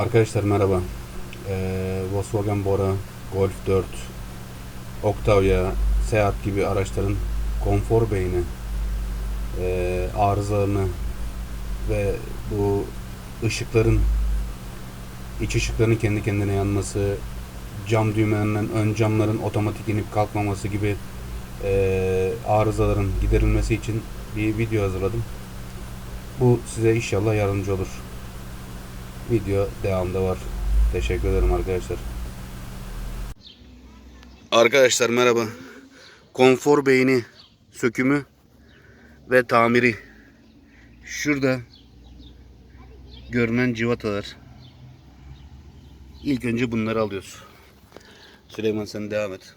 Arkadaşlar merhaba. Ee, Volkswagen Bora, Golf 4, Octavia, Seat gibi araçların konfor beyni, ee, arızalarını ve bu ışıkların iç ışıkların kendi kendine yanması, cam düğmelerinden ön camların otomatik inip kalkmaması gibi ee, arızaların giderilmesi için bir video hazırladım. Bu size inşallah yardımcı olur. Video devamda var. Teşekkür ederim arkadaşlar. Arkadaşlar merhaba. Konfor beyni sökümü ve tamiri. Şurada görünen civatalar. İlk önce bunları alıyoruz. Süleyman sen devam et.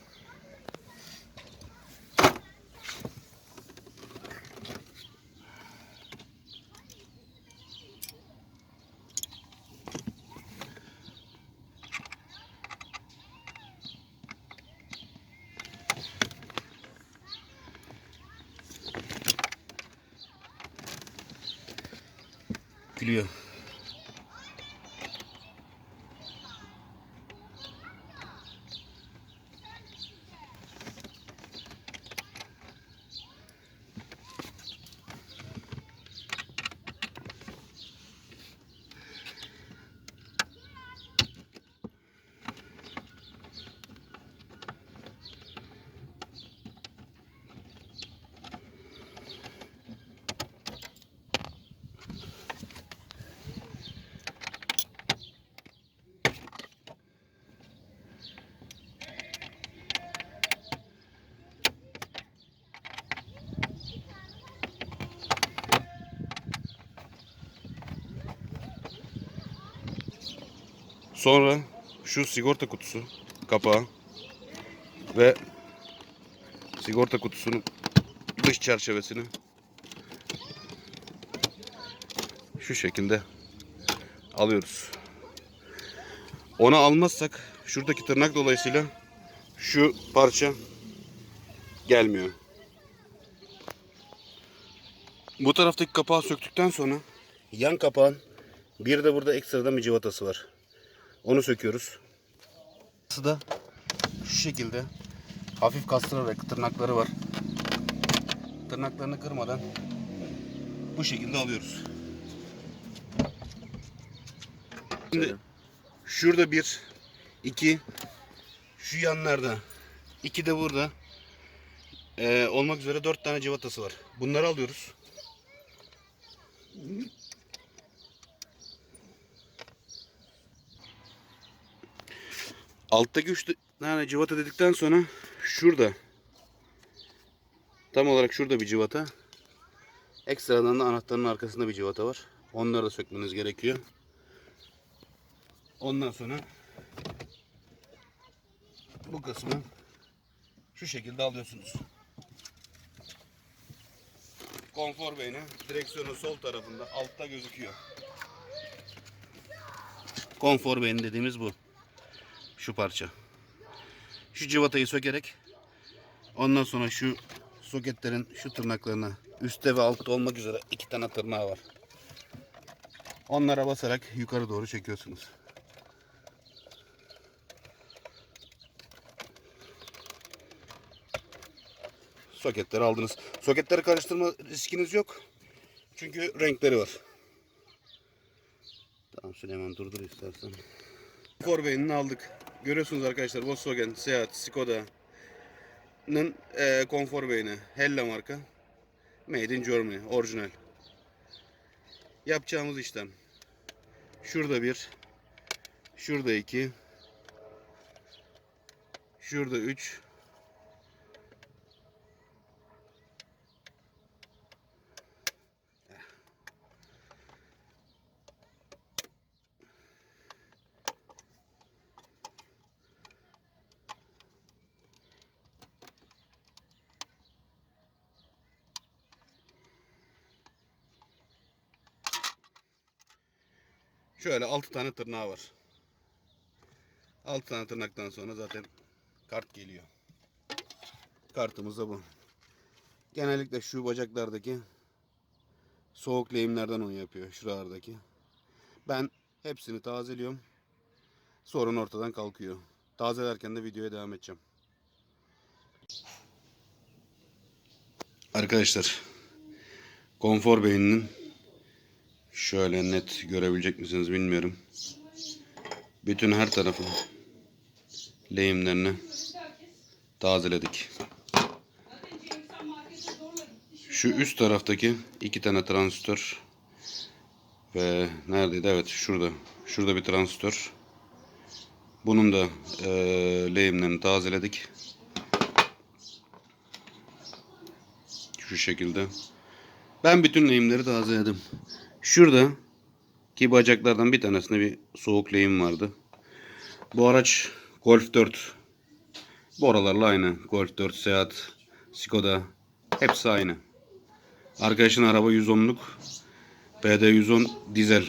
dökülüyor. Sonra şu sigorta kutusu kapağı ve sigorta kutusunun dış çerçevesini şu şekilde alıyoruz. Onu almazsak şuradaki tırnak dolayısıyla şu parça gelmiyor. Bu taraftaki kapağı söktükten sonra yan kapağın bir de burada ekstradan bir civatası var. Onu söküyoruz. Da şu şekilde hafif kastırarak tırnakları var. Tırnaklarını kırmadan bu şekilde alıyoruz. Şimdi şurada bir, iki, şu yanlarda, iki de burada Ee, olmak üzere dört tane civatası var. Bunları alıyoruz. Alttaki üç tane civata dedikten sonra şurada tam olarak şurada bir civata ekstradan da anahtarın arkasında bir civata var. Onları da sökmeniz gerekiyor. Ondan sonra bu kısmı şu şekilde alıyorsunuz. Konfor beyni direksiyonun sol tarafında altta gözüküyor. Konfor beyni dediğimiz bu. Şu parça. Şu civatayı sökerek ondan sonra şu soketlerin şu tırnaklarına üstte ve altta olmak üzere iki tane tırnağı var. Onlara basarak yukarı doğru çekiyorsunuz. Soketleri aldınız. Soketleri karıştırma riskiniz yok. Çünkü renkleri var. Tamam Süleyman durdur istersen. Beynini aldık. Görüyorsunuz arkadaşlar Volkswagen, Seat, Skoda'nın e, konfor beyni. Hella marka. Made in Germany. Orijinal. Yapacağımız işlem. Şurada bir. Şurada iki. Şurada üç. Şöyle 6 tane tırnağı var. 6 tane tırnaktan sonra zaten kart geliyor. Kartımız da bu. Genellikle şu bacaklardaki soğuk lehimlerden onu yapıyor. Şuralardaki. Ben Hepsini tazeliyorum. Sorun ortadan kalkıyor. Tazelerken de videoya devam edeceğim. Arkadaşlar konfor beyninin şöyle net görebilecek misiniz bilmiyorum. Bütün her tarafın lehimlerini tazeledik. Şu üst taraftaki iki tane transistör ve neredeydi? Evet şurada. Şurada bir transistör. Bunun da e, lehimlerini tazeledik. Şu şekilde. Ben bütün lehimleri tazeledim. Şurada ki bacaklardan bir tanesinde bir soğuk lehim vardı. Bu araç Golf 4. Bu aralarla aynı. Golf 4, Seat, Skoda hepsi aynı. Arkadaşın araba 110'luk PD 110 dizel.